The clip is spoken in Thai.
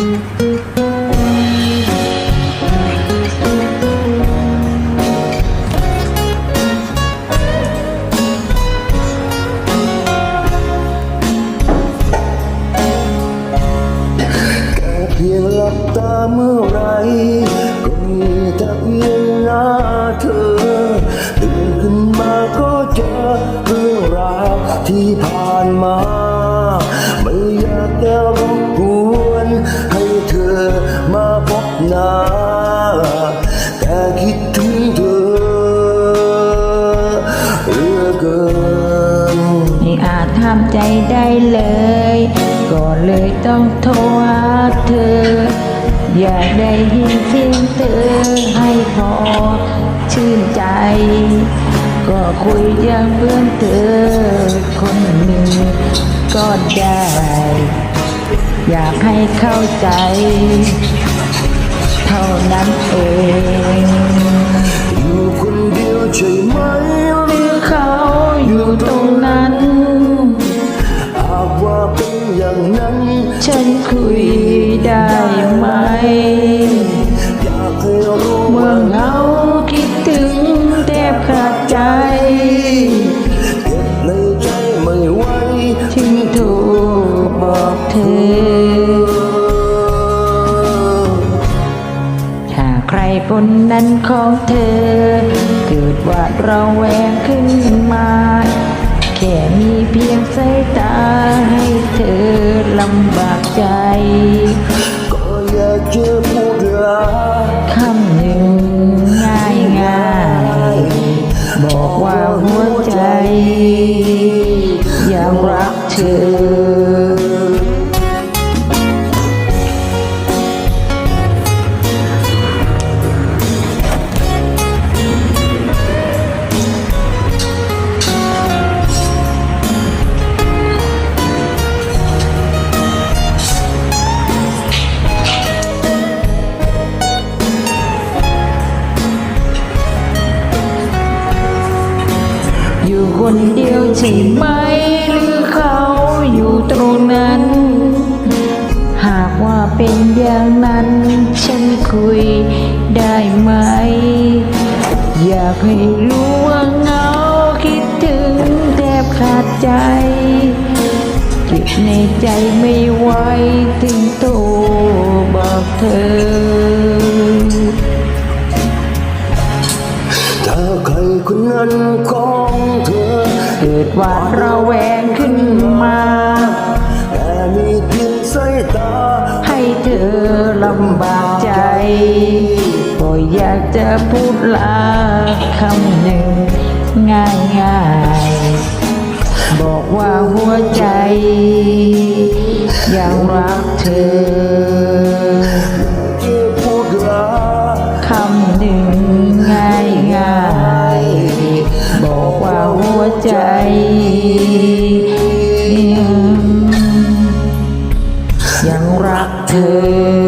แค่เพียงหลับตาเมื่อไรก็มีแต่เพียงหน้าเธอตื่นขึ้นมาก็เจอเรื่องราวที่ผ่านมา ไม่อยากจะร ไม่อาจทำใจได้เลย ก็เลยต้องโทรหาเธอ อยากได้ยินเสียงเธอให้พอชื่นใจ ก็คุยอย่างเพื่อนเธอคนหนึ่งก็ได้ อยากให้เข้าใจ นนั้นของเธอ เกิดว่าเราแวงขึ้นมา แค่มีเพียงสายตาให้เธอลำบากใจ ก็อยากจะพูดลา คนเดียวใช่ไหม หรือเขาอยู่ตรงนั้น หากว่าเป็นอย่างนั้น ฉันคุยได้ไหม อยากให้รู้ว่าเหงาคิดถึงแทบขาดใจเก็บในใจไม่ไหวถึงโตบอกเธอ ระแวงขึ้นมาแต่มีเพียงสายตา ให้เธอลำบากใจก็อยากจะพูดลาคำหนึ่งง่ายง่ายๆบอกว่าหัวใจ ยังรักเธอ จยังรักเธอ